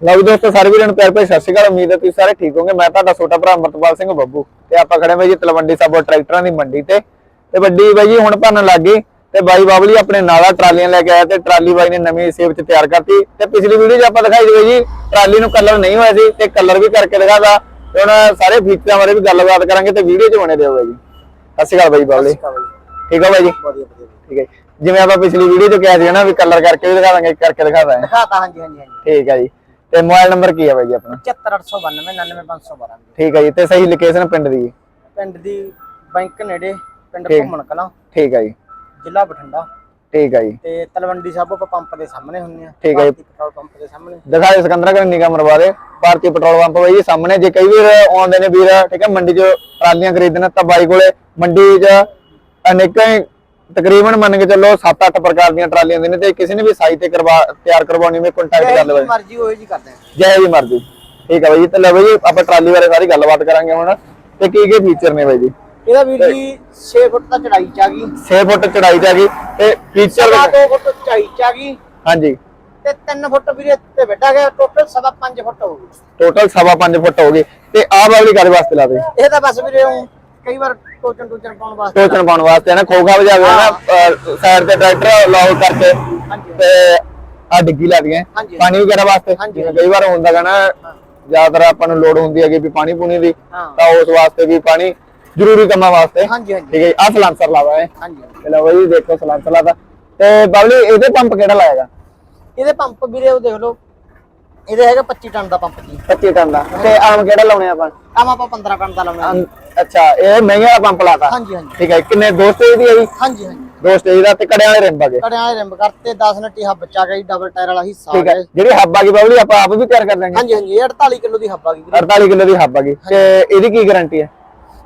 ਲਓ ਦੋਸਤੋ ਸਾਰੇ ਵੀਰਾਂ ਨੂੰ ਪਿਆਰ ਭਰੀ ਸਤਿ ਸ਼੍ਰੀ ਅਕਾਲ। ਉਮੀਦ ਹੈ ਤੁਸੀਂ ਸਾਰੇ ਠੀਕ ਹੋਵੋਗੇ। ਮੈਂ ਤੁਹਾਡਾ ਛੋਟਾ ਭਰਾ ਅਮਰਤਪਾਲ ਸਿੰਘ ਬੱਬੂ ਤੇ ਆਪਾਂ ਖੜੇ ਹਾਂ ਜੀ ਤਲਵੰਡੀ ਸਾਬੋ ਟਰੈਕਟਰਾਂ ਦੀ ਮੰਡੀ ਤੇ। ਤੇ ਵੱਡੀ ਬਾਈ ਜੀ ਹੁਣ ਭਰਨ ਲੱਗ ਗਈ। ਤੇ ਬਾਈ ਬਾਬਲੀ ਆਪਣੇ ਨਾਲਾ ਟਰਾਲੀਆਂ ਲੈ ਕੇ ਆਇਆ ਤੇ ਟਰਾਲੀ ਬਾਈ ਨੇ ਨਵੀਂ ਸੇਵ ਚ ਤਿਆਰ ਕਰਤੀ। ਤੇ ਪਿਛਲੀ ਵੀਡੀਓ 'ਚ ਆਪਾਂ ਦਿਖਾਈ ਦਿਓ ਜੀ ਟਰਾਲੀ ਨੂੰ ਕਲਰ ਨਹੀਂ ਹੋਇਆ ਸੀ ਤੇ ਕਲਰ ਵੀ ਕਰਕੇ ਦਿਖਾਦਾ ਤੇ ਹੁਣ ਸਾਰੇ ਫੀਚਰਾਂ ਬਾਰੇ ਵੀ ਗੱਲਬਾਤ ਕਰਾਂਗੇ ਤੇ ਵੀਡੀਓ 'ਚ ਬਣੇ ਰਹੋ ਜੀ। ਸਤਿ ਸ਼੍ਰੀ ਅਕਾਲ ਬਾਈ ਬਾਬਲੀ। ਠੀਕ ਆ ਬਾਈ ਜੀ? ਠੀਕ ਹੈ। ਜਿਵੇਂ ਆਪਾਂ ਪਿਛਲੀ ਵੀਡੀਓ 'ਚ ਕਿਹਾ ਸੀ ਨਾ ਵੀ ਕਲਰ ਕਰਕੇ ਵੀ ਦਿਖਾ ਦਾਂਗੇ ਕਰਕੇ ਦਿਖਾ ਦਾਂਗੇ ਦਿਖਾਤਾ ਹਾਂਜੀ ਹਾਂਜੀ। ਠੀਕ ਹੈ ਜੀ। ਤੇ ਮੋਬਾਈਲ ਨੰਬਰ ਕੀ ਹੈ ਬਾਈ ਜੀ ਆਪਣਾ? 74892 99512 ਠੀਕ ਹੈ ਜੀ ਤੇ ਸਹੀ ਲੋਕੇਸ਼ਨ ਪਿੰਡ ਦੀ? ਪਿੰਡ ਦੀ ਬੈਂਕ ਨੇੜੇ ਪਿੰਡ। ਘੁੰਮਣ ਕਲਾਂ। ਠੀਕ ਹੈ ਜੀ। ਜ਼ਿਲ੍ਹਾ ਬਠਿੰਡਾ। ਠੀਕ ਹੈ ਜੀ। ਤੇ ਤਲਵੰਡੀ ਸਾਬੋ ਪੰਪ ਦੇ ਸਾਹਮਣੇ ਹੁੰਦੇ ਆ। ਠੀਕ ਹੈ ਜੀ। ਪੈਟਰੋਲ ਪੰਪ ਦੇ ਸਾਹਮਣੇ। ਦਿਖਾਏ ਸਿਕੰਦਰਾ ਕਰਨ ਨਿਗਮ ਮਰਵਾ ਦੇ ਭਾਰਤੀ ਪੈਟਰੋਲ ਪੰਪ ਬਾਈ ਜੀ ਸਾਹਮਣੇ। ਜੇ ਕਈ ਵੀਰ ਆਉਂਦੇ ਨੇ ਵੀਰ ਠੀਕ ਹੈ ਮੰਡੀ 'ਚ ਟਰਾਲੀਆਂ ਖਰੀਦਣ ਤਾਂ ਬਾਈ ਕੋਲੇ ਮੰਡੀ 'ਚ ਅਨੇਕਾਂ ਤਕਰੀਬਨ ਮੰਨ ਕੇ ਚੱਲੋ 7-8 ਪ੍ਰਕਾਰ ਦੀਆਂ ਟਰਾਲੀਆਂ ਹੁੰਦੀਆਂ ਨੇ ਤੇ ਕਿਸੇ ਨੇ ਵੀ ਸਾਈਜ਼ ਤੇ ਕਰਵਾ ਤਿਆਰ ਕਰਵਾਉਣੀ ਹੋਵੇ ਕੰਟੈਕਟ ਕਰ ਲਵੇ। ਮਰਜ਼ੀ ਹੋਏ ਜੀ ਕਰਦੇ ਆ। ਜੈ ਜੀ ਮਰਜ਼ੀ। ਠੀਕ ਹੈ ਬਾਈ ਜੀ ਤੇ ਲੈ ਬਾਈ ਜੀ ਆਪਾਂ ਟਰਾਲੀ ਬਾਰੇ ਸਾਰੀ ਗੱਲਬਾਤ ਕਰਾਂਗੇ ਹੁਣ। ਤੇ ਕੀ ਕੀ ਫੀਚਰ ਨੇ ਬਾਈ ਜੀ? ਇਹਦਾ ਵੀਰ ਜੀ 6 ਫੁੱਟ ਦਾ ਚੜਾਈ ਚ ਆ ਗਈ। 6 ਫੁੱਟ ਚੜਾਈ 'ਚ ਆ ਗਈ। ਤੇ ਫੀਚਰ ਸਵਾ 2 ਫੁੱਟ ਉਚਾਈ ਚ ਆ ਗਈ। ਹਾਂਜੀ। ਤੇ 3 ਫੁੱਟ ਵੀਰੇ ਤੇ ਵੱਡਾ ਗਿਆ ਟੋਟਲ ਸਵਾ 5 ਫੁੱਟ ਹੋ ਗਈ। ਟੋਟਲ ਸਵਾ 5 ਫੁੱਟ ਹੋ ਗਈ। ਤੇ ਆਹ ਵਾਲੀ ਕਾਦੇ ਵਾਸਤੇ ਲਾਵੇ ਇਹ ਤਾਂ ਬਸ ਵੀਰੇ ਕਈ ਵਾਰ ਟੋਚਨ ਟੋਚਨ ਪਾਉਣ ਵਾਸਤੇ। ਟੋਚਨ ਪਾਉਣ ਵਾਸਤੇ ਨਾ ਖੋਖਾ ਵਜਾਵੇ ਨਾ ਸਾਈਡ ਤੇ ਟਰੈਕਟਰ ਲਾਉ ਕਰਕੇ ਤੇ ਆ ਡਿੱਗੀ ਲੱਗਦੀਆਂ ਹਾਂਜੀ। ਪਾਣੀ ਵਗੈਰਾ ਵਾਸਤੇ। ਕਈ ਵਾਰ ਹੁੰਦਾ ਗਾ ਨਾ ਜ਼ਿਆਦਾਤਰ ਆਪਾਂ ਨੂੰ ਲੋੜ ਹੁੰਦੀ ਹੈਗੀ ਵੀ ਪਾਣੀ ਪੂਣੀ ਦੀ ਤਾਂ ਉਸ ਵਾਸਤੇ ਵੀ ਪਾਣੀ ਜ਼ਰੂਰੀ ਕੰਮਾਂ ਵਾਸਤੇ। ਹਾਂਜੀ ਹਾਂਜੀ। ਠੀਕ ਹੈ ਆ ਸਲਾਂਸਰ ਲਾਵਾ ਹੈ ਹਾਂਜੀ ਚਲੋ ਬਈ ਦੇਖੋ ਸਲਾਂਸਰ ਲਾਦਾ ਤੇ ਬਬਲੀ ਇਹਦੇ ਪੰਪ ਕਿਹੜਾ ਲਾਏਗਾ? ਇਹਦੇ ਪੰਪ ਵੀਰੇ ਉਹ ਦੇਖ ਲਓ ਇਹਦੇ ਹੈਗਾ 25 ਟਨ ਦਾ ਪੰਪ ਜੀ। 25 ਟਨ ਦਾ। ਤੇ ਆਮ ਕਿਹੜਾ ਲਾਉਣੇ ਆਪਾਂ? ਆਮ ਆਪਾਂ 15 ਟਨ ਦਾ ਲਾਉਣਾ। ਅੰ- ਅੱਛਾ ਇਹ ਮਹਿੰਗੇ ਵਾਲਾ ਪੰਪ ਲਾਤਾ? ਹਾਂਜੀ ਹਾਂਜੀ। ਠੀਕ ਹੈ ਕਿੰਨੇ ਦੋ ਸਟੇਜ ਦੀ ਹੈ ਜੀ? ਹਾਂਜੀ ਹਾਂਜੀ। ਦੋ ਸਟੇਜ ਦਾ ਤੇ ਕੜਿਆਂ ਵਾਲੇ ਰਿੰਬ ਆਗੇ ਕੜਿਆਂ ਵਾਲੇ ਰਿੰਬ ਕਰਤੇ 10 ਨੱਟੀ ਹੱਬ ਚ ਆ ਗਈ ਡਬਲ ਟਾਇਰ ਵਾਲਾ ਹਿੱਸਾ ਆ ਠੀਕ ਹੈ ਗਿਆ ਜਿਹੜੀ ਹੱਬ ਆ ਗਈ ਬਬਲੀ ਆਪਾਂ ਆਪ ਵੀ ਤਿਆਰ ਕਰ ਲਾਂਗੇ। ਹਾਂਜੀ ਹਾਂਜੀ ਇਹ 48 ਕਿਲੋ ਦੀ ਹੱਬ ਆ ਗਈ ਵੀਰੇ। 48 ਕਿਲੋ ਦੀ ਹੱਬ ਆ ਗਈ। ਤੇ ਇਹਦੀ ਕੀ ਗਾਰੰਟੀ ਹੈ?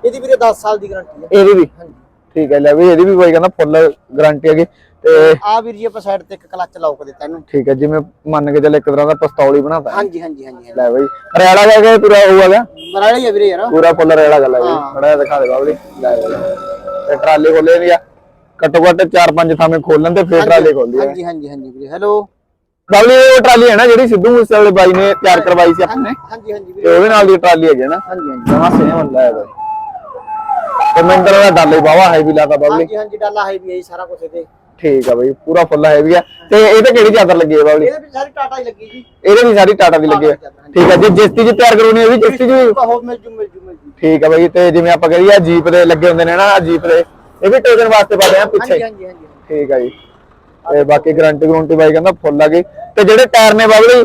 ਇਹਦੀ ਵੀਰੇ 10 ਸਾਲ ਦੀ ਗਾਰੰਟੀ ਹੈ। ਇਹਦੀ ਵੀ? ਹਾਂਜੀ। ਠੀਕ ਹੈ ਲੈ ਵੀ ਇਹਦੀ ਵੀ ਕੋਈ ਕਹਿੰਦਾ ਫੁੱਲ ਗਾਰੰਟੀ ਹੈਗੀ। ਤੇ ਆ ਵੀਰ ਜੀ ਆਪਾਂ ਸਾਈਡ ਤੇ ਇੱਕ ਕਲੱਚ ਲੌਕ ਦਿੱਤਾ ਇਹਨੂੰ। ਠੀਕ ਹੈ ਜਿਵੇਂ ਮੰਨ ਕੇ ਚੱਲ ਇੱਕ ਤਰ੍ਹਾਂ ਦਾ ਪਿਸਤੌਲ ਹੀ ਬਣਾਤਾ। ਹਾਂਜੀ ਹਾਂਜੀ ਹਾਂਜੀ ਲੈ ਬਈ ਰੈਲਾ ਜਾ ਕੇ ਪੂਰਾ ਹੋਊਗਾ ਮਰਾਲੀ ਆ ਵੀਰੇ ਯਾਰ। ਪੂਰਾ ਫੁੱਲ ਰੈਲਾ ਗੱਲ ਹੈ ਬਈ। ਹਾਂ। ਬੜਾ ਦਿਖਾ ਦੇ ਬਾਬਲੀ। ਲੈ ਬਈ। ਤੇ ਟਰਾਲੀ ਖੋਲੇ ਦੀ ਆ। ਘੱਟੋ ਘੱਟ 4-5 ਥਾਵੇਂ ਖੋਲਣ ਤੇ ਫੇਰ ਟਰਾਲੀ ਖੋਲਦੀ ਹੈ ਹਾਂਜੀ ਹਾਂਜੀ ਹਾਂਜੀ ਵੀਰੇ। ਹੈਲੋ ਬਾਬਲੀ ਉਹ ਟਰਾਲੀ ਹੈ ਨਾ ਜਿਹੜੀ ਸਿੱਧੂ ਮੂਸੇ ਵਾਲੇ ਬਾਈ ਨੇ ਤਿਆਰ ਕਰਵਾਈ ਸੀ ਆਪਣੇ? ਹਾਂਜੀ ਹਾਂਜੀ ਵੀਰੇ। ਉਹਦੇ ਨਾਲ ਦੀ ਟਰਾਲੀ ਹੈਗੀ ਨਾ। ਹਾਂਜੀ ਹਾਂਜੀ। ਜਮਾ ਸੇਮ ਹੁੰਦਾ ਹੈ ਬਈ। ਤੇ ਮਿੰਦਰ ਦਾ ਡਾਲੇ ਬਾਵਾ ਹੈ ਵੀ ਲਾਤਾ ਬਾਬਲੀ। ਹਾਂਜੀ ਹਾਂਜੀ ਡਾਲਾ ਹੈ ਵੀ ਹੈ ਸਾਰਾ ਕੁਝ ਇਹਦੇ। ਠੀਕ ਆ ਬਈ ਪੂਰਾ ਫੁੱਲ ਹੈ ਵੀ ਆ। ਤੇ ਇਹ ਤੇ ਕਿਹੜੀ ਚਾਦਰ ਲੱਗੀ ਹੈ ਬਾਬਲੀ? ਇਹਦੇ ਵਿੱਚ ਸਾਰੀ ਟਾਟਾ ਹੀ ਲੱਗੀ ਜੀ। ਇਹਦੇ ਵੀ ਸਾਰੀ ਟਾਟਾ ਦੀ ਲੱਗੀ ਹੈ ਠੀਕ ਹੈ ਜੇ ਜਿਸਤੀ ਚ ਤਿਆਰ ਕਰਾਉਣੀ ਹੈ ਵੀ ਜਿਸਤੀ ਵੀ ਬਹੁਤ ਮਿਲ ਜੂ ਮਿਲ ਜੂ ਮਿਲ ਜੂ। ਠੀਕ ਹੈ ਬਈ ਤੇ ਜਿਵੇਂ ਆਪਾਂ ਕਰੀਏ ਜੀਪ ਦੇ ਲੱਗੇ ਹੁੰਦੇ ਨੇ ਨਾ ਜੀਪ ਦੇ ਇਹ ਵੀ ਟੋਜਨ ਵਾਸਤੇ ਪਾਦੇ ਆ ਪਿੱਛੇ। ਹਾਂਜੀ ਹਾਂਜੀ ਹਾਂਜੀ। ਠੀਕ ਹੈ ਜੀ। ਤੇ ਬਾਕੀ ਗਾਰੰਟੀ ਗਰੰਟੀ ਬਾਈ ਕਹਿੰਦਾ ਫੁੱਲ ਆ ਗਈ। ਤੇ ਜਿਹੜੇ ਟਾਇਰ ਨੇ ਬਾਬਲੀ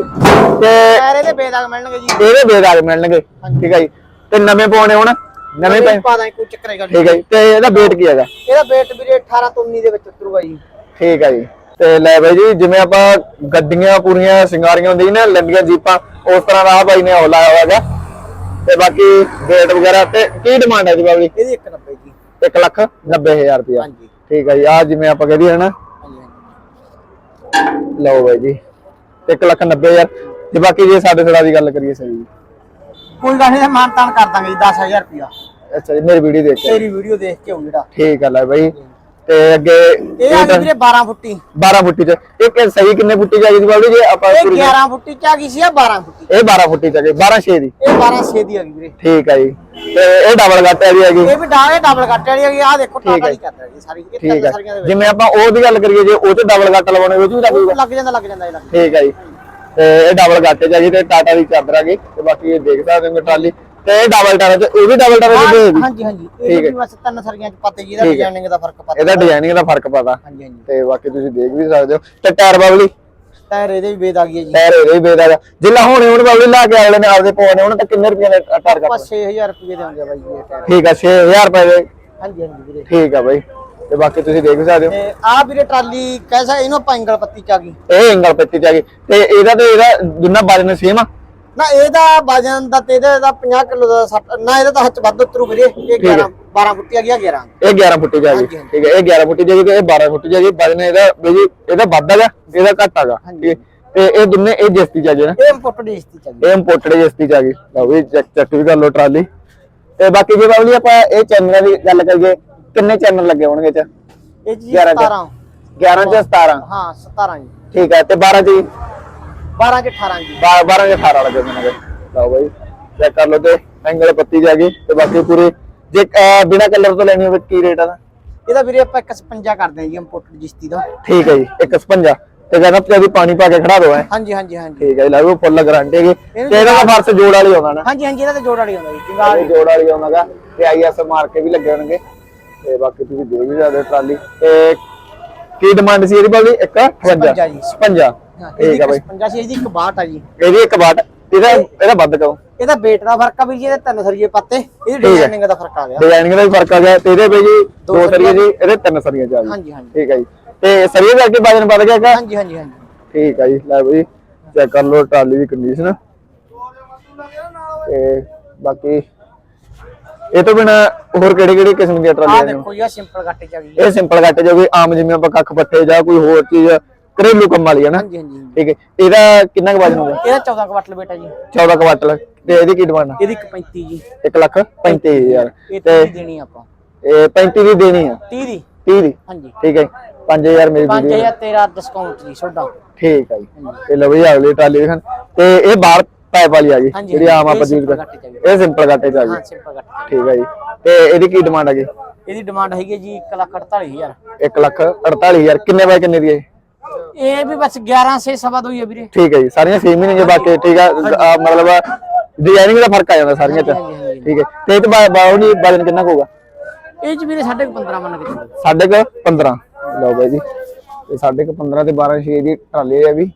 ਤੇ ਟਾਇਰ ਇਹਦੇ ਬੇਦਾਗ ਮਿਲਣਗੇ ਜੀ। ਇਹਦੇ ਬੇਦਾਗ ਮਿਲਣਗੇ। ਠੀਕ ਹੈ ਜੀ। ਤੇ ਨਵੇਂ ਪਾਉਣੇ ਹੁਣ। ਨਵੇਂ ਪੈ ਪਾ ਦਾਂ ਕੋਈ ਚੱਕਰ ਹੈਗਾ ਠੀਕ ਹੈ ਜੀ। ਤੇ ਇਹਦਾ weight ਕੀ ਹੈਗਾ? ਇਹਦਾ weight ਵੀਰੇ 18 ਤੋਂ 19 ਦੇ ਵਿੱਚ ਉਤਰੂਗਾ ਜੀ। ਠੀਕ ਹੈ ਜੀ। ਤੇ ਲੈ ਬਾਈ ਜੀ ਜਿਵੇਂ ਆਪਾਂ ਗੱਡੀਆਂ ਪੂਰੀਆਂ ਸਿੰਗਾਰੀਆਂ ਹੁੰਦੀਆਂ ਨੇ ਲੰਬੀਆਂ ਜੀਪਾਂ ਉਸ ਤਰ੍ਹਾਂ ਦਾ ਬਾਈ ਨੇ ਉਹ ਲਾਇਆ ਹੋਇਆ ਹੈਗਾ। ਤੇ ਬਾਕੀ weight ਵਗੈਰਾ ਤੇ ਕੀ ਡਿਮਾਂਡ ਹੈ ਜੀ ਬਾਬਲੀ ਇਹਦੀ 190 ਜੀ। 1 ਲੱਖ 90000 ਰੁਪਇਆ। ਹਾਂਜੀ। ਠੀਕ ਹੈ ਜੀ। ਆ ਜਿਵੇਂ ਆਪਾਂ ਕਹਦੇ ਹਾਂ ਨਾ ਲਓ ਬਾਈ ਜੀ। 1 ਲੱਖ 90000 ਤੇ ਬਾਕੀ ਜੇ ਸਾਡੇ ਥੋੜਾ ਦੀ ਗੱਲ ਕਰੀਏ ਸਹੀ। ਜੀ ਕੋਈ ਗੱਲ ਨਹੀਂ ਮਾਨ ਤਾਨ ਕਰ ਦਾਂਗੇ ਜੀ 10000 ਰੁਪਿਆ ਅੱਛਾ ਜੀ ਮੇਰੀ ਵੀਡੀਓ ਦੇਖ ਕੇ। ਤੇਰੀ ਵੀਡੀਓ ਦੇਖ ਕੇ ਆਉਂ ਜਿਹੜਾ। ਠੀਕ ਹੈ ਲੈ ਬਾਈ। ਤੇ ਅੱਗੇ ਇਹ ਆ ਗਈ ਵੀਰੇ 12 ਫੁੱਟੀ। 12 ਫੁੱਟੀ ਚ। ਇਹ ਕਿ ਸਹੀ ਕਿੰਨੇ ਫੁੱਟੀ ਚਾਹੀਦੀ ਸੀ ਬਾਬਲੀ ਜੀ? ਆਪਾਂ ਇਹ ਪੂਰੀ 11 ਫੁੱਟੀ ਚ ਆ ਗਈ ਸੀ ਆ 12 ਫੁੱਟੀ ਇਹ 12 ਫੁੱਟੀ ਚ ਆ ਗਈ 12 6 ਦੀ। ਇਹ 12 6 ਦੀ ਆ ਗਈ ਵੀਰੇ। ਠੀਕ ਹੈ ਜੀ। ਤੇ ਇਹ ਡਬਲ ਗੱਟ ਵਾਲੀ ਹੈਗੀ। ਇਹ ਵੀ ਡਾਲੇ ਡਬਲ ਕੱਟ ਵਾਲੀ ਆ ਗਈ ਆ ਦੇਖੋ ਹੈ। ਟਾਟਾ ਦੀ ਕਰਦਾ ਜੀ ਸਾਰੀ। ਇਹ ਠੀਕ ਹੈ ਸਾਰੀਆਂ ਦੇ ਵਿੱਚ। ਜਿਵੇਂ ਆਪਾਂ ਉਹ ਦੀ ਗੱਲ ਕਰੀਏ ਜੇ ਉਹ ਚ ਡਬਲ ਗੱਟ ਲਵਾਉਣੇ ਉਹ ਚ ਵੀ ਲੱਗੂਗਾ ਲੱਗ ਜਾਂਦਾ ਲੱਗ ਜਾਂਦਾ ਇਹ ਲੱਗ ਠੀਕ ਹੈ ਜੀ। ਤੇ ਇਹ ਡਬਲ ਗੱਟ ਚ ਹੈਗੀ ਤੇ ਟਾਟਾ ਦੀ ਚਾਦਰ ਹੈਗੀ ਤੇ ਬਾਕੀ ਇਹ ਦੇਖ ਸਕਦੇ ਹੋ ਟਰਾਲੀ ਤੇ ਇਹ ਡਬਲ ਟਾਇਰ ਚ ਇਹ ਵੀ ਡਬਲ ਟਾਇਰ ਚ ਦੇ ਹਾਂਜੀ ਹਾਂਜੀ। ਇਹ। ਵੀ ਬਸ ਤਿੰਨ ਸਾਰੀਆਂ ਚ ਪੱਤੇ ਜੀ ਇਹਦਾ। ਡਿਜ਼ਾਈਨਿੰਗ ਦਾ ਫ਼ਰਕ ਪਤਾ ਇਹਦਾ ਡਿਜ਼ਾਈਨਿੰਗ ਦਾ ਫ਼ਰਕ ਪਤਾ। ਹਾਂਜੀ ਹਾਂਜੀ। ਤੇ ਬਾਕੀ ਤੁਸੀਂ ਦੇਖ ਵੀ ਸਕਦੇ ਹੋ। ਤੇ ਟਾਇਰ ਬਾਬਲੀ? ਟਾਇਰ ਇਹਦੇ ਵੀ ਬੇਦ ਆ ਗਈ ਜੀ। ਟਾਇਰ ਇਹਦੇ ਹੀ ਬੇਦਾਗਾ ਜਿੱਲਾ ਹੋਣੇ ਹੁਣ ਬਾਬਲੀ ਲਾ ਕੇ ਅਗਲੇ ਨੇ ਆਪਦੇ ਪਵਾਉਣੇ ਹੁਣ ਤਾਂ ਕਿੰਨੇ ਰੁਪਏ ਦਾ ਟਾਇਰ ਆਪਾਂ ਕਰ 6000 ਰੁਪਏ ਦੇ ਆਉਂਦੇ ਆ ਬਾਈ ਇਹ ਟਾਇਰ। ਠੀਕ ਆ 6000 ਰੁਪਏ ਦੇ। ਹਾਂਜੀ ਹਾਂਜੀ ਵੀਰੇ। ਠੀਕ ਆ ਬਾਈ। ਤੇ ਬਾਕੀ ਤੁਸੀਂ ਦੇਖ ਵੀ ਸਕਦੇ ਹੋ। ਤੇ ਆ ਵੀਰੇ ਟਰਾਲੀ ਕੈਸਾ ਇਹਨੂੰ ਆਪਾਂ ਪੱਤੀ ਚ ਆ ਗਈ। ਇਹ ਇੰਗਲ ਪੱਤੀ ਚ ਆ ਗਈ। ਤੇ ਇਹਦਾ ਤੇ ਇਹਦਾ ਦੋਨਾਂ ਵਜਨ ਸੇਮ ਆ? ਨਾ ਇਹਦਾ ਵਜਨ ਦਾ ਤੇ ਇਹਦਾ ਦਾ 50 ਕਿਲੋ ਦਾ ਨਾ ਇਹਦਾ ਤਾਂ ਹੱਥ ਵੱਧ ਉਤਰੂ ਵੀਰੇ। ਇਹ 11 12 ਫੁੱਟੀ ਆ ਗਿਆ 11 ਇਹ 11 ਫੁੱਟੀ ਆ ਗਈ। ਠੀਕ ਹੈ ਇਹ 11 ਫੁੱਟੀ ਆ ਗਈ ਤੇ ਇਹ 12 ਫੁੱਟੀ ਆ ਗਈ। ਵਜਨ ਇਹਦਾ ਵੀ ਜੀ ਇਹਦਾ ਵੱਧ ਹੈਗਾ ਇਹਦਾ ਘੱਟ ਹੈਗਾ। ਤੇ ਇਹ ਦੋਨੇ ਇਹ ਜਿਸਤੀ ਚ ਆ ਗਏ ਨਾ? ਇਹ ਇੰਪੋਰਟ ਦੇਸਤੀ ਚ ਆ ਗਈ। ਇਹ ਇੰਪੋਰਟਡ ਜਿਸਤੀ ਚ ਆ ਗਈ। ਲਓ ਵੀ ਚੈੱਕ ਚੈੱਕ ਵੀ ਕਰ ਲਓ ਟਰਾਲੀ। ਤੇ ਬਾਕੀ ਜੇ ਬਾਬਲੀ ਆਪਾਂ ਇਹ ਚੈਨਲਾਂ ਦੀ ਗੱਲ ਕਰੀਏ ਕਿੰਨੇ ਚੈਨਲ ਲੱਗੇ ਹੋਣਗੇ ਚ ਇਹ ਜੀ 11 ਚ 17 11 ਚ 17 ਹਾਂ 17 ਜੀ। ਠੀਕ ਹੈ ਤੇ 12 ਚ ਜੀ? 12 ਚ 18 ਜੀ। 12 ਜਾਂ 18 ਵਾਲਾ ਦੇ ਦੇਣਗੇ ਲਓ ਬਾਈ ਚੈੱਕ ਕਰ ਲਓ ਤੇ ਐਂਗਲ ਪੱਤੀ ਜਾ ਗਈ ਤੇ ਬਾਕੀ ਪੂਰੀ ਜੇ ਅਹ, ਬਿਨਾਂ ਕਲਰ ਤੋਂ ਲੈਣੀ ਹੋਵੇ ਕੀ ਰੇਟ ਆ ਦਾ ਇਹਦਾ ਵੀਰੇ ਆਪਾਂ 155 ਕਰਦੇ ਹਾਂ ਜੀ ਇੰਪੋਰਟ ਰਜਿਸਟਰੀ ਦਾ ਠੀਕ ਹੈ ਜੀ 155 ਤੇ ਕਹਿੰਦਾ ਵੀ ਪਾਣੀ ਪਾ ਕੇ ਖੜਾ ਦੋ ਐ ਹਾਂਜੀ ਹਾਂਜੀ ਹਾਂਜੀ। ਠੀਕ ਹੈ ਜੀ ਲਾਗੋ ਫੁੱਲ ਗਾਰੰਟੀ ਹੈਗੀ। ਤੇ ਇਹਦਾ ਤਾਂ ਫਰਸ ਜੋੜ ਵਾਲੀ ਆਉਂਦਾ ਨਾ। ਹਾਂਜੀ ਹਾਂਜੀ ਇਹਦਾ ਤੇ ਜੋੜ ਵਾਲੀ ਹੁੰਦਾ ਜੀ ਜੰਗਾਲ ਇਹ ਜੋੜ ਵਾਲੀ ਆਉਂਦਾਗਾ ਤੇ ਆਈਐਸ ਮਾਰ ਕੇ ਵੀ ਲੱਗੇ ਹੋਣਗੇ। ਤੇ ਬਾਕੀ ਤੁਸੀਂ ਦੇਖ ਵੀ ਸਕਦੇ ਟਰਾਲੀ ਤੇ ਕੀ ਡਿਮਾਂਡ ਸੀ ਇਹਦੀ ਬਾਈ 155 56 ਜੀ। 56 ਇਹਦੀ ਠੀਕ ਹੈ ਬਾਈ। 55 ਸੀ ਇਹਦੀ ਇੱਕ 62 ਆ ਜੀ। ਇਹਦੀ ਇੱਕ ਬਾਟ ਇਹਦਾ ਇਹਦਾ ਵੱਧ ਕਹੋ ਇਹਦਾ weight ਦਾ ਫ਼ਰਕ ਆ ਵੀ ਜੀ ਇਹਦੇ ਤਿੰਨ ਸਰੀਏ ਪੱਤੇ। ਇਹਦੀ। ਡਿਜ਼ਾਈਨਿੰਗ ਦਾ ਫ਼ਰਕ ਆ ਗਿਆ। ਡਿਜ਼ਾਈਨਿੰਗ ਦਾ ਵੀ ਫ਼ਰਕ ਆ ਗਿਆ। ਤੇ ਇਹਦੇ ਵਿੱਚ ਜੀ ਦੋ ਸਰੀਏ ਜੀ ਇਹਦੇ ਤਿੰਨ ਸਰੀਏ ਚ ਆ ਗਏ ਹਾਂਜੀ ਹਾਂਜੀ। ਠੀਕ ਹੈ ਜੀ। ਤੇ ਸਰੀਏ ਦਾ ਅੱਗੇ ਵਜਨ ਵੱਧ ਗਿਆ ਕਾ ਹਾਂਜੀ ਹਾਂਜੀ ਹਾਂਜੀ। ਠੀਕ ਹੈ ਜੀ। ਲੈ ਬਈ ਚੈੱਕ ਕਰ ਲਓ ਟਰਾਲੀ ਦੀ ਕੰਡੀਸ਼ਨ ਤੇ ਬਾਕੀ ਇਹ ਤੋਂ ਬਿਨਾ ਹੋਰ ਕਿਹੜੇ ਕਿਹੜੇ ਕਿਸਮ ਦੀਆਂ ਆ ਟਰਾਲੀਆਂ ਨੇ? ਦੇਖੋ ਜੀ ਸਿੰਪਲ ਗੱਟੇ ਚ ਆ ਗਈ ਇਹ ਸਿੰਪਲ ਕੱਟ ਜੋ ਕੋਈ ਆਮ ਜਿਵੇਂ ਆਪਾਂ ਕੱਖ ਪੱਟੇ ਜਾਂ ਕੋਈ ਹੋਰ ਚੀਜ਼ ਘਰੇਲੂ ਕੰਮ ਵਾਲੀ ਹੈ ਨਾ? ਹਾਂਜੀ ਹਾਂਜੀ ਠੀਕ ਹੈ। ਇਹਦਾ ਕਿੰਨਾ ਕੁ ਵਜਨ ਹੋਊਗਾ ਇਹਦਾ 14 ਕਵਟਲ ਬੇਟਾ ਜੀ। 14 ਕੁਆਟਲ ਤੇ ਇਹਦੀ ਕੀ ਡਿਮਾਂਡ ਆ? ਇਹਦੀ ਇੱਕ 35 ਜੀ। 1 ਲੱਖ 35000 ਇਹ ਤੇ 30 ਦੇਣੀ ਆਪਾਂ। ਇਹ 35 ਦੀ ਦੇਣੀ ਆ? 30 ਦੀ। 30 ਦੀ? ਹਾਂਜੀ। ਠੀਕ ਹੈ 5000 ਮੇਰੀ ਵੀਡੀਓ 5000 ਤੇਰਾ ਡਿਸਕਾਊਂਟ ਜੀ ਛੋਡਾ ਠੀਕ ਹੈ ਜੀ। ਤੇ ਲਓ ਬਈ ਅਗਲੀ ਟਰਾਲੀ ਦੇਖਣ ਤੇ ਇਹ ਬਾਹਰ ਪਾਈਪ ਵਾਲੀ ਆ ਹਾਂਜੀ, ਜਿਹੜੀ ਆਮ ਇਹ ਆਪਾਂ ਯੂਜ਼ simple ਕਰ ਗੱਟੇ ਚ ਆ ਗਈ। ਇਹ ਸਿੰਪਲ ਗੱਟੇ ਚ ਆ ਹਾਂ ਗਈ ਸਿੰਪਲ ਗੱਟੇ ਠੀਕ ਹੈ ਜੀ। ਤੇ ਇਹਦੀ ਕੀ ਡਿਮਾਂਡ ਹੈਗੀ? ਇਹਦੀ ਡਿਮਾਂਡ ਹੈਗੀ ਹੈ ਜੀ 1 ਲੱਖ 48000 1 ਲੱਖ 48000 ਕਿੰਨੇ ਬਾਈ ਕਿੰਨੇ ਦੀ ਹੈ? ਇਹ ਵੀ ਬਸ 11 ਸੇ ਸਵਾ ਦੋ ਹੀ ਹੈ ਵੀਰੇ। ਠੀਕ ਹੈ ਜੀ। ਸਾਰੀਆਂ ਸੇਮ ਹੀ ਨੇ ਜੇ ਬਾਕੀ ਠੀਕ ਆ ਆ, ਮਤਲਬ ਡਿਜ਼ਾਈਨਿੰਗ ਦਾ ਫ਼ਰਕ ਆ ਜਾਂਦਾ ਸਾਰੀਆਂ ਚ। ਹਾਂਜੀ, ਹਾਂਜੀ, ਠੀਕ ਹੈ ਤੇ ਇਹ ਤੇ ਬਾਹਰ ਨਹੀਂ ਵਜਨ ਕਿੰਨਾ ਕੁ ਹੋਊਗਾ? ਇਹ ਚ ਵੀਰੇ ਸਾਡੇ 15 ਮੰਨ ਕੇ ਚੱਲੋ। ਸਾਢੇ ਕੁ 15 ਲਓ ਬਾਈ ਜੀ। ਤੇ ਸਾਢੇ ਕੁ 15 ਤੇ 12 ਛੇ ਦੀ ਟਰਾਲੀ ਹੈ ਵੀ।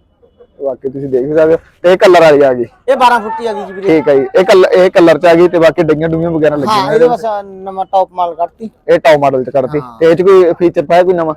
ਬਾਕੀ ਤੁਸੀਂ ਦੇਖ ਵੀ ਸਕਦੇ ਹੋ। ਤੇ ਇਹ ਕਲਰ ਵਾਲੀ ਆ ਗਈ। ਇਹ 12 ਫੁੱਟੀ ਆ ਗਈ ਜੀ ਵੀਰੇ। ਠੀਕ ਹੈ ਜੀ। ਇਹ ਕਲਰ ਇਹ ਕਲਰ ਚ ਆ ਗਈ ਤੇ ਬਾਕੀ ਡਈਆਂ ਡੂਈਆਂ ਵਗੈਰਾ ਹਾਂ ਲੱਗੀਆਂ ਇਹਦੇ ਬਸ ਨਵਾਂ ਟੌਪ ਮਾਲ ਕੱਢਤੀ। ਇਹ ਟੌਪ ਮਾਡਲ ਚ ਕਰਤੀ ਹਾਂ। ਤੇ ਇਹ ਚ ਕੋਈ ਫੀਚਰ ਪਾਇਆ ਕੋਈ ਨਵਾਂ?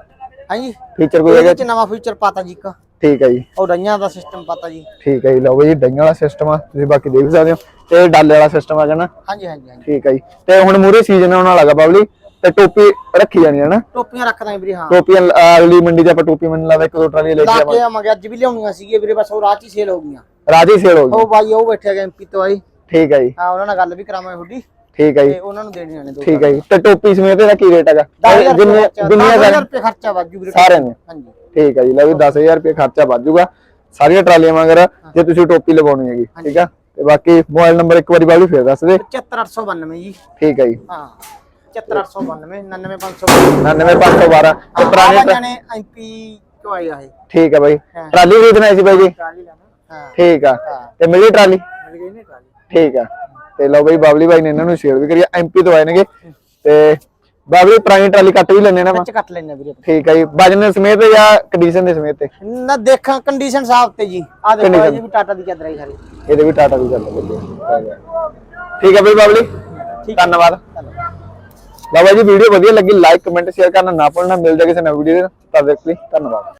ਹਾਂਜੀ। ਫੀਚਰ ਕੋਈ ਹੈਗਾ? ਇਹਦੇ ਚ ਨਵਾਂ ਫੀਚਰ ਪਾਤਾ ਜੀ ਇੱਕ। ਠੀਕ ਹੈ ਜੀ। ਉਹ ਡਈਆਂ ਦਾ ਸਿਸਟਮ ਪਾਤਾ ਜੀ। ਠੀਕ ਹੈ ਜੀ। ਲਓ ਬਈ ਡਈਆਂ ਵਾਲਾ ਸਿਸਟਮ ਆ। ਤੁਸੀਂ ਬਾਕੀ ਦੇਖ ਸਕਦੇ ਹੋ। ਤੇ ਇਹ ਡਾਲੇ ਵਾਲਾ ਸਿਸਟਮ ਆ ਜਾਣਾ ਹਾਂਜੀ ਹਾਂਜੀ ਹਾਂਜੀ। ਠੀਕ ਹੈ ਜੀ। ਤੇ ਹੁਣ ਮੂਰੇ ਸੀਜ਼ਨ ਆਉਣ ਵਾਲਾ ਗਾ ਬਬਲੀ। ਤੇ ਟੋਪੀ ਰੱਖੀ ਜਾਣੀ ਹੈ ਨਾ? ਟੋਪੀਆਂ ਰੱਖਦਾ ਵੀਰੇ ਹਾਂ। ਟੋਪੀਆਂ ਅਹ ਅਗਲੀ ਮੰਡੀ ਤੇ ਆਪਾਂ ਟੋਪੀ ਮੈਨੂੰ ਲੱਗਦਾ ਇੱਕ ਦੋ ਟਰਾਲੀ ਲੈ ਕੇ ਲਾ ਕੇ ਆਵਾਂਗੇ ਅੱਜ ਵੀ ਲਿਆਉਣੀਆਂ ਸੀਗੀਆਂ ਵੀਰੇ ਬਸ ਉਹ ਰਾਤ 'ਚ ਹੀ ਸੇਲ ਹੋ ਗਈਆਂ। ਰਾਜੀ ਸੇਲ ਹੋ ਗਈ ਉਹ ਬਾਈ ਉਹ ਬੈਠੇ ਗਏ ਐਮਪੀ ਤੋਂ ਆਈ ਠੀਕ ਹੈ ਜੀ। ਹਾਂ ਉਹਨਾਂ ਨਾਲ ਗੱਲ ਵੀ ਕਰਾਵਾਂਗੇ ਤੁਹਾਡੀ। ਠੀਕ ਹੈ ਜੀ। ਤੇ ਉਹਨਾਂ ਨੂੰ ਦੇਣੀਆਂ ਨੇ ਦੋ ਠੀਕ ਹੈ ਜੀ। ਤੇ ਟੋਪੀ ਸਮੇਤ ਇਹਦਾ ਕੀ ਰੇਟ ਹੈਗਾ? 10000 ਜਿੰਨੇ ਦੁਨੀਆ ਦਾ ਰੁਪਏ ਖਰਚਾ ਵਾਜੂ ਵੀਰੇ। ਸਾਰਿਆਂ ਨੇ ਹਾਂਜੀ। ਠੀਕ ਹੈ ਜੀ। ਲੈ ਵੀ 10000 ਰੁਪਏ ਖਰਚਾ ਵੱਧ ਜਾਊਗਾ ਸਾਰੀਆਂ ਟਰਾਲੀਆਂ ਮਗਰ ਜੇ ਤੁਸੀਂ ਟੋਪੀ ਲਗਾਉਣੀ ਹੈਗੀ ਠੀਕ ਆ? ਤੇ ਬਾਕੀ ਮੋਬਾਈਲ ਨੰਬਰ ਇੱਕ ਵਾਰੀ ਬਾਅਦ ਫੇਰ ਦੱਸ ਦੇ। 74892 ਜੀ। ਠੀਕ ਹੈ ਜੀ। ਹਾਂ। 74892 99512 99512 ਤੇ ਪੁਰਾਣੇ ਪੁਰਾਣੇ ਟਰਾ- ਜਾਣੇ ਐਮਪੀ ਤੋਂ ਆਏ ਆ ਇਹ। ਠੀਕ ਹੈ ਬਾਈ। ਹਾਂ। ਟਰਾਲੀ ਖਰੀਦਣਾ ਸੀ ਬਾਈ ਜੀ? ਟਰਾਲੀ ਲੈਣਾ ਹਾਂ। ਠੀਕ ਆ। ਹਾਂ। ਤੇ ਮਿਲੀ ਟਰਾਲੀ? ਮਿਲ ਗਈ ਨੇ ਟਰਾਲੀ। ਠੀਕ ਆ। ਤੇ ਲਓ ਬਾਈ ਬਾਬਲੀ ਬਾਈ ਨੇ ਇਹਨਾਂ ਨੂੰ ਸ਼ੇਅਰ ਵੀ ਕਰੀ ਐਮਪੀ ਤੋਂ ਆਏ ਨੇਗੇ। ਤੇ ਬਾਬਲੀ ਪੁਰਾਣੀ ਟਰਾਲੀ ਕੱਟ ਵੀ ਲੈਣੇ ਨਾ। ਵਿੱਚ ਕੱਟ ਲੈਣੇ ਵੀਰੇ ਠੀਕ ਹੈ ਜੀ। ਵਜਨ ਸਮੇਤ ਜਾਂ ਕੰਡੀਸ਼ਨ ਦੇ ਸਮੇਤ ਤੇ? ਨਾ ਦੇਖਾਂ ਕੰਡੀਸ਼ਨ ਸਾਫ਼ ਤੇ ਜੀ। ਆ ਦੇਖੋ Condition। ਇਹ ਵੀ ਟਾਟਾ ਦੀ ਚਾਦਰ ਹੈ ਸਾਰੀ। ਇਹਦੇ ਵੀ ਟਾਟਾ ਦੀ ਚੱਲ ਲੱਗੇ ਠੀਕ ਹੈ ਬਾਈ ਬਾਬਲੀ। ਧੰਨਵਾਦ। ਬਾਬਾ ਜੀ ਵੀਡੀਓ ਵਧੀਆ ਲੱਗੀ ਲਾਈਕ ਕਮੈਂਟ ਸ਼ੇਅਰ ਕਰਨਾ ਨਾ ਭੁੱਲਣਾ। ਮਿਲ ਜਾਏ ਕਿਸੇ ਨਵੀਂ ਵੀਡੀਓ ਦੇ ਤਦ ਤੱਕ ਲਈ ਧੰਨਵਾਦ।